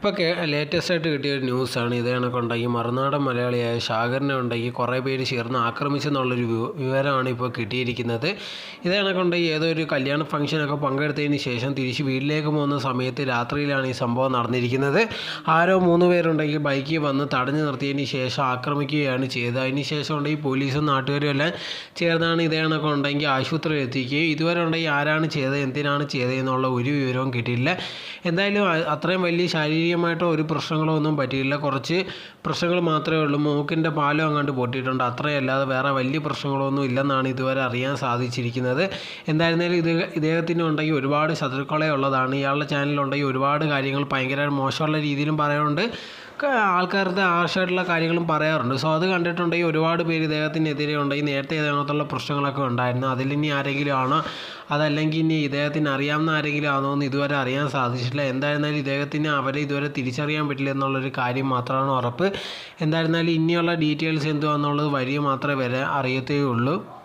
ഇപ്പോൾ ലേറ്റസ്റ്റ് ആയിട്ട് കിട്ടിയ ഒരു ന്യൂസാണ് ഇത് കണക്കുണ്ടെങ്കിൽ മറുനാടൻ മലയാളിയായ ഷാഗറിനെ ഉണ്ടെങ്കിൽ കുറേ പേര് ചേർന്ന് ആക്രമിച്ചെന്നുള്ളൊരു വിവരമാണ് ഇപ്പോൾ കിട്ടിയിരിക്കുന്നത്. ഇത് കണക്കുണ്ടെങ്കിൽ ഏതോ ഒരു കല്യാണ ഫംഗ്ഷനൊക്കെ പങ്കെടുത്തതിന് ശേഷം തിരിച്ച് വീട്ടിലേക്ക് പോകുന്ന സമയത്ത് രാത്രിയിലാണ് ഈ സംഭവം നടന്നിരിക്കുന്നത്. ആരോ മൂന്ന് പേരുണ്ടെങ്കിൽ ബൈക്കിൽ വന്ന് തടഞ്ഞു നിർത്തിയതിന് ശേഷം ആക്രമിക്കുകയാണ് ചെയ്തത്. അതിന് ശേഷം ഉണ്ടെങ്കിൽ പോലീസും നാട്ടുകാരും എല്ലാം ചേർന്നാണ് ഇതേ കണക്കുണ്ടെങ്കിൽ ആശുപത്രിയിൽ എത്തിക്കുകയും ഇതുവരെ ഉണ്ടെങ്കിൽ ആരാണ് ചെയ്തത് എന്തിനാണ് ചെയ്തത് എന്നുള്ള ഒരു വിവരവും കിട്ടിയില്ല എന്തായാലും അത്രയും വലിയ ശാരീരികമായിട്ടോ ഒരു പ്രശ്നങ്ങളോ ഒന്നും പറ്റിയില്ല കുറച്ച് പ്രശ്നങ്ങൾ മാത്രമേ ഉള്ളൂ. മൂക്കിന്റെ പാലം അങ്ങോട്ട് പൊട്ടിയിട്ടുണ്ട്. അത്രയല്ലാതെ വേറെ വലിയ പ്രശ്നങ്ങളൊന്നും ഇല്ലെന്നാണ് ഇതുവരെ അറിയാൻ സാധിച്ചിരിക്കുന്നത്. എന്തായിരുന്നാലും ഇത് ഇദ്ദേഹത്തിന് ഉണ്ടെങ്കിൽ ഒരുപാട് ശത്രുക്കളെ ഉള്ളതാണ്. ഇയാളുടെ ചാനലിലുണ്ടെങ്കിൽ ഒരുപാട് കാര്യങ്ങൾ ഭയങ്കര മോശമുള്ള രീതിയിലും പറയുന്നുണ്ട്. ആൾക്കാരുടെ ആവശ്യമായിട്ടുള്ള കാര്യങ്ങളും പറയാറുണ്ട്. സോ അത് കണ്ടിട്ടുണ്ടെങ്കിൽ ഒരുപാട് പേര് ഇദ്ദേഹത്തിനെതിരെ ഉണ്ടെങ്കിൽ നേരത്തെ ഇതിനകത്തുള്ള പ്രശ്നങ്ങളൊക്കെ ഉണ്ടായിരുന്നു. അതിലിനി ആരെങ്കിലും ആണോ? അതല്ലെങ്കിൽ ഇനി ഇദ്ദേഹത്തിന് അറിയാവുന്ന ആരെങ്കിലും ആണോ എന്ന് ഇതുവരെ അറിയാൻ സാധിച്ചിട്ടില്ല. എന്തായിരുന്നാലും ഇദ്ദേഹത്തിന് അവരെ ഇതുവരെ തിരിച്ചറിയാൻ പറ്റില്ല എന്നുള്ളൊരു കാര്യം മാത്രമാണ് ഉറപ്പ്. എന്തായിരുന്നാലും ഇനിയുള്ള ഡീറ്റെയിൽസ് എന്തുവാന്നുള്ളത് വരിക മാത്രമേ വരെ അറിയത്തേ ഉള്ളൂ